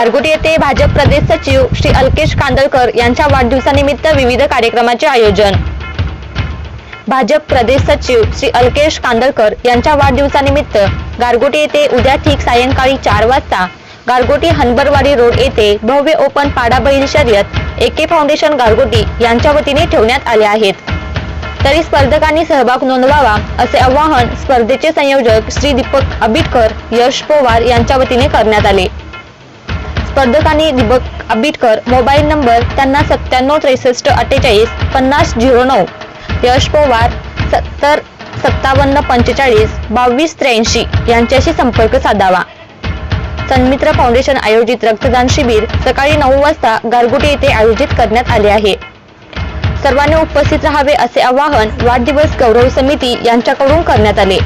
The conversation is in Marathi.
गारगुटी येथे भाजप प्रदेश सचिव श्री अल्केश कांदळकर यांच्या वाढदिवसानिमित्त विविध कार्यक्रमाचे आयोजन. भाजप प्रदेश सचिव श्री अल्केश कांदळकर यांच्या वाढदिवसानिमित्त गारगोटी येथे उद्या ठीक सायंकाळी चार वाजता गारगोटी हनबरवाडी रोड येथे भव्य ओपन पाडा बैल शर्यत एके फाउंडेशन गारगोटी यांच्या वतीने ठेवण्यात आले आहेत. तरी स्पर्धकांनी सहभाग नोंदवावा असे आवाहन स्पर्धेचे संयोजक श्री दीपक आबिटकर यश पवार यांच्या वतीने करण्यात आले. स्पर्धकांनी दीपक आबिटकर मोबाईल नंबर त्यांना सत्त्याण्णव त्रेसष्ट अठ्ठेचाळीस पन्नास झिरो नऊ यश पवार सत्तर सत्तावन्न पंचेचाळीस बावीस त्र्याऐंशी यांच्याशी संपर्क साधावा. सन्मित्र फाउंडेशन आयोजित रक्तदान शिबिर सकाळी नऊ वाजता गारगुटी येथे आयोजित करण्यात आले आहे. सर्वांनी उपस्थित राहावे असे आवाहन वाढदिवस गौरव समिती यांच्याकडून करण्यात आले.